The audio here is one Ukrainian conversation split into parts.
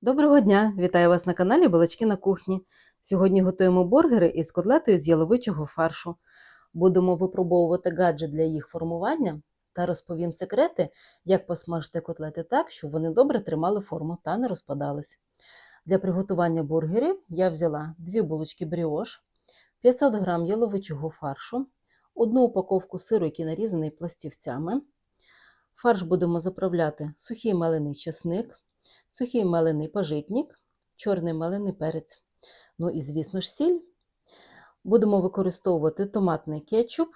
Доброго дня! Вітаю вас на каналі Балачки на кухні. Сьогодні готуємо бургери із котлетою з яловичого фаршу. Будемо випробовувати гаджет для їх формування та розповім секрети, як посмажити котлети так, щоб вони добре тримали форму та не розпадались. Для приготування бургерів я взяла 2 булочки бріош, 500 г яловичого фаршу, одну упаковку сиру, який нарізаний пластівцями. Фарш будемо заправляти сухий мелений чесник, сухий мелений пажитник, чорний мелений перець. Ну і, звісно ж, сіль. Будемо використовувати томатний кетчуп,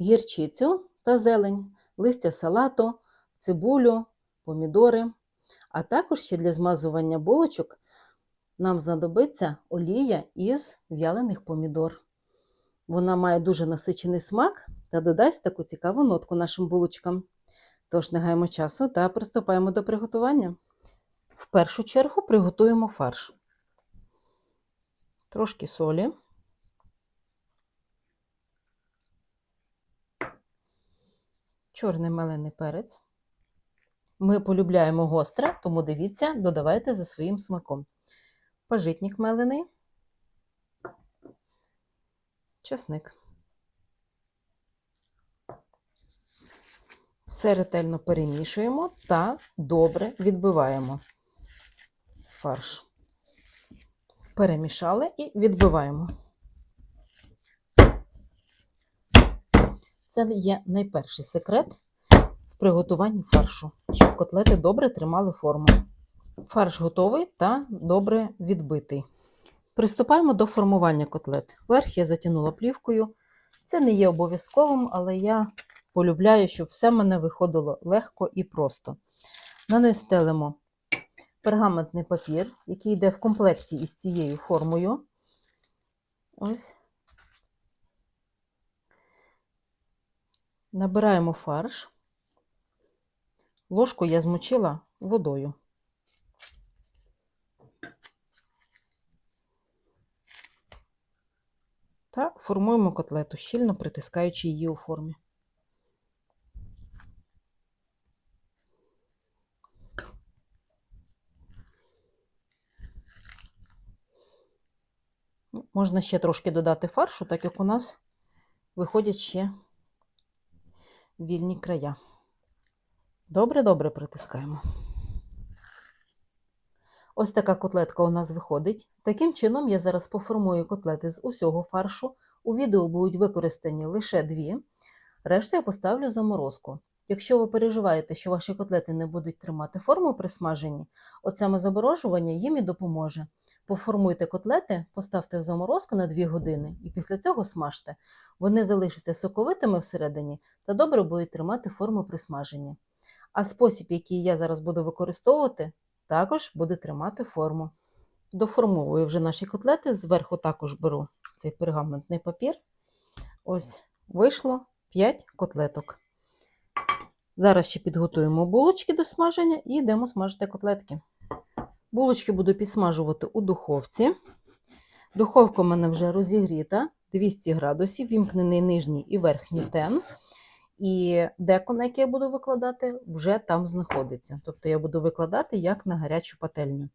гірчицю та зелень, листя салату, цибулю, помідори. А також ще для змазування булочок нам знадобиться олія із в'ялених помідор. Вона має дуже насичений смак та додасть таку цікаву нотку нашим булочкам. Тож не гаємо часу та приступаємо до приготування. В першу чергу приготуємо фарш. Трошки солі. Чорний мелений перець. Ми полюбляємо гостре, тому дивіться, додавайте за своїм смаком. Пажитник мелений, чесник. Все ретельно перемішуємо та добре відбиваємо фарш. Перемішали і відбиваємо. Це є найперший секрет в приготуванні фаршу, щоб котлети добре тримали форму. Фарш готовий та добре відбитий. Приступаємо до формування котлет. Верх я затягнула плівкою. Це не є обов'язковим, але я полюбляю, щоб все мене виходило легко і просто. На пергаментний папір, який йде в комплекті із цією формою. Ось. Набираємо фарш. Ложку я змочила водою. Та формуємо котлету, щільно притискаючи її у формі. Можна ще трошки додати фаршу, так як у нас виходять ще вільні края. Добре-добре притискаємо. Ось така котлетка у нас виходить. Таким чином, я зараз поформую котлети з усього фаршу. У відео будуть використані лише дві. Решту я поставлю заморозку. Якщо ви переживаєте, що ваші котлети не будуть тримати форму при смаженні, от саме заморожування їм і допоможе. Поформуйте котлети, поставте в заморозку на 2 години і після цього смажте. Вони залишаться соковитими всередині та добре будуть тримати форму при смаженні. А спосіб, який я зараз буду використовувати, також буде тримати форму. Доформовую вже наші котлети, зверху також беру цей пергаментний папір. Ось вийшло 5 котлеток. Зараз ще підготуємо булочки до смаження і йдемо смажити котлетки. Булочки буду підсмажувати у духовці. Духовка у мене вже розігріта 200 градусів, вімкнений нижній і верхній тен. І деко, на яке я буду викладати, вже там знаходиться. Тобто я буду викладати як на гарячу пательню.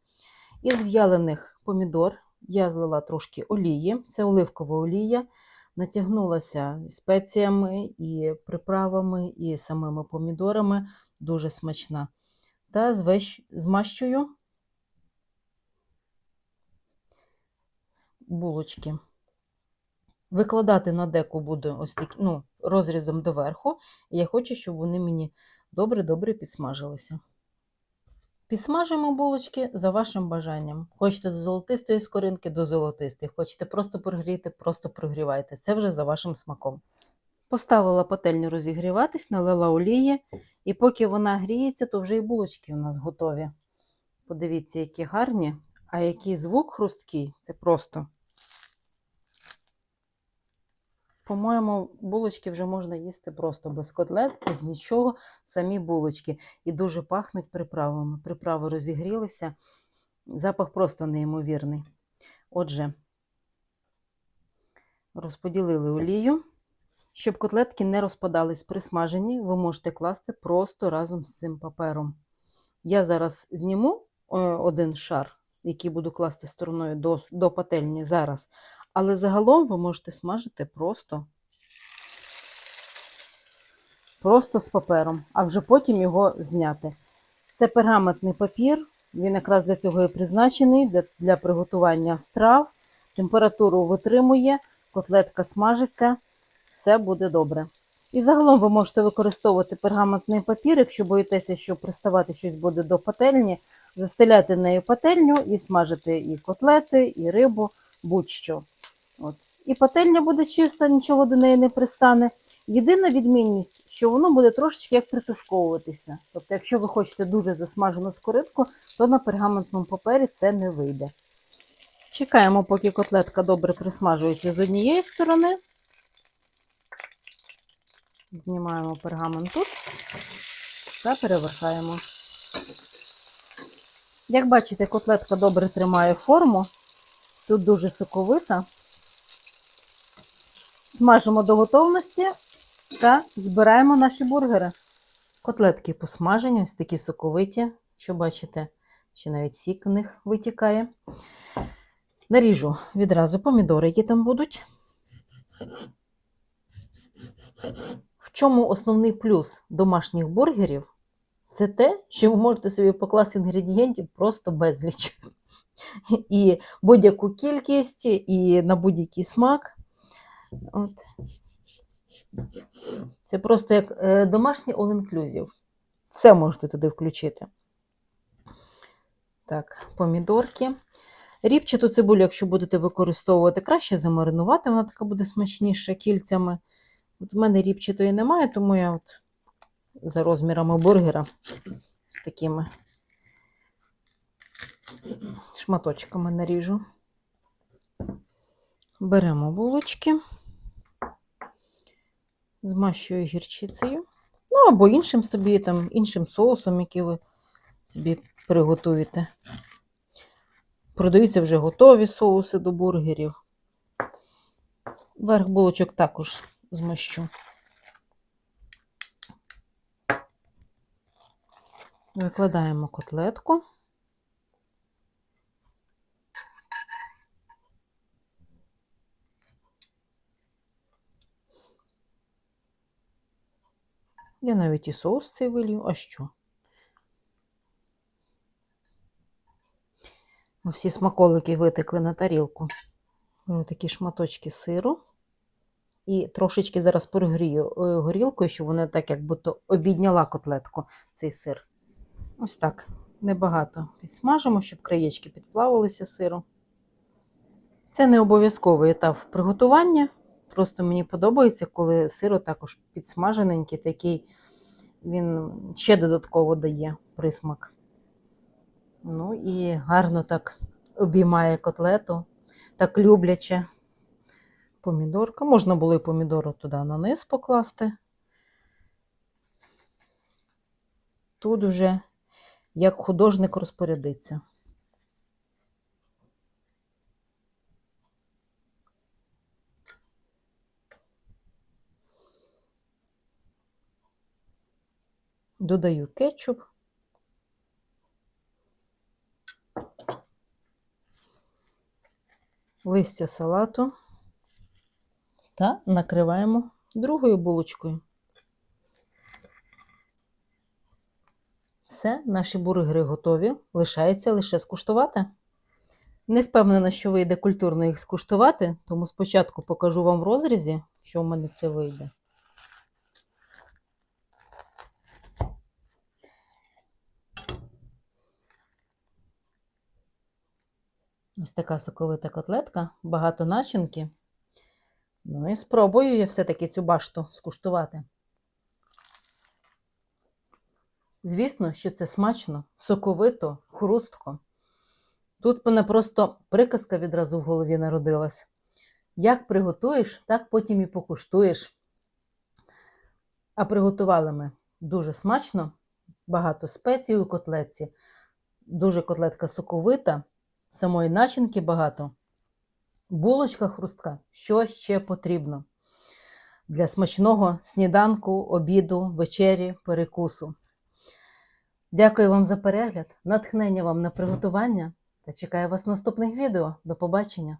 Із в'ялених помідор я злила трошки олії, це оливкова олія, натягнулася спеціями і приправами, і самими помідорами, дуже смачна. Та змащую булочки. Викладати на деку буду ось такі, ну, розрізом доверху, я хочу, щоб вони мені добре-добре підсмажилися. Підсмажуємо булочки за вашим бажанням. Хочете до золотистої скоринки, до золотистої. Хочете просто прогріти, просто прогрівайте. Це вже за вашим смаком. Поставила пательню розігріватись, налила олії, і поки вона гріється, то вже і булочки у нас готові. Подивіться, які гарні, а який звук хрусткий це просто. По-моєму, булочки вже можна їсти просто без котлет, без нічого, самі булочки. І дуже пахнуть приправами. Приправи розігрілися, запах просто неймовірний. Отже, розподілили олію. Щоб котлетки не розпадались при смаженні, ви можете класти просто разом з цим папером. Я зараз зніму е, один шар, який буду класти стороною до, до пательні зараз. Але загалом ви можете смажити просто, просто з папером, а вже потім його зняти. Це пергаментний папір, він якраз для цього і призначений, для, для приготування страв. Температуру витримує, котлетка смажиться, все буде добре. І загалом ви можете використовувати пергаментний папір, якщо боїтеся, що приставати щось буде до пательні, застеляти нею пательню і смажити і котлети, і рибу, будь-що. От. І пательня буде чиста, нічого до неї не пристане. Єдина відмінність, що воно буде трошечки як притушковуватися. Тобто, якщо ви хочете дуже засмажену скоринку, то на пергаментному папері це не вийде. Чекаємо, поки котлетка добре присмажується з однієї сторони. Знімаємо пергамент тут та перевертаємо. Як бачите, котлетка добре тримає форму. Тут дуже соковита. Смажимо до готовності та збираємо наші бургери. Котлетки посмажені, ось такі соковиті, що бачите, що навіть сік в них витікає. Наріжу відразу помідори, які там будуть. В чому основний плюс домашніх бургерів? Це те, що ви можете собі покласти інгредієнтів просто безліч. І будь-яку кількість, і на будь-який смак. От. Це просто як е, домашній all-inclusive. Все можете туди включити. Так, помідорки. Ріпчату цибулю, якщо будете використовувати, краще замаринувати, вона така буде смачніша кільцями. От у мене ріпчатої немає, тому я от за розмірами бургера з такими шматочками наріжу. Беремо булочки, змащую гірчицею, ну або іншим собі, там, іншим соусом, який ви собі приготуєте. Продаються вже готові соуси до бургерів. Верх булочок також змащу. Викладаємо котлетку. Я навіть і соус цей вилью, а що? Всі смаколики витекли на тарілку. Беру такі шматочки сиру. І трошечки зараз перегрію е, горілкою, щоб вона так як будто обідняла котлетку, цей сир. Ось так. Небагато підсмажимо, щоб краєчки підплавилися сиру. Це не обов'язковий етап приготування. Просто мені подобається, коли сир також підсмажененький, такий він ще додатково дає присмак. Ну і гарно так обіймає котлету, так любляче. Помідорка. Можна було і помідору туди на низ покласти. Тут уже як художник розпорядиться. Додаю кетчуп. Листя салату та накриваємо другою булочкою. Все, наші бургери готові. Лишається лише скуштувати. Не впевнена, що вийде культурно їх скуштувати, тому спочатку покажу вам в розрізі, що в мене це вийде. Ось така соковита котлетка, багато начинки. Ну і спробую я все-таки цю башту скуштувати. Звісно, що це смачно, соковито, хрустко. Тут мене просто приказка відразу в голові народилась. Як приготуєш, так потім і покуштуєш. А приготували ми дуже смачно, багато спецій у котлетці, дуже котлетка соковита, самої начинки багато. Булочка хрустка. Що ще потрібно для смачного сніданку, обіду, вечері, перекусу. Дякую вам за перегляд, натхнення вам на приготування та чекаю вас в наступних відео. До побачення!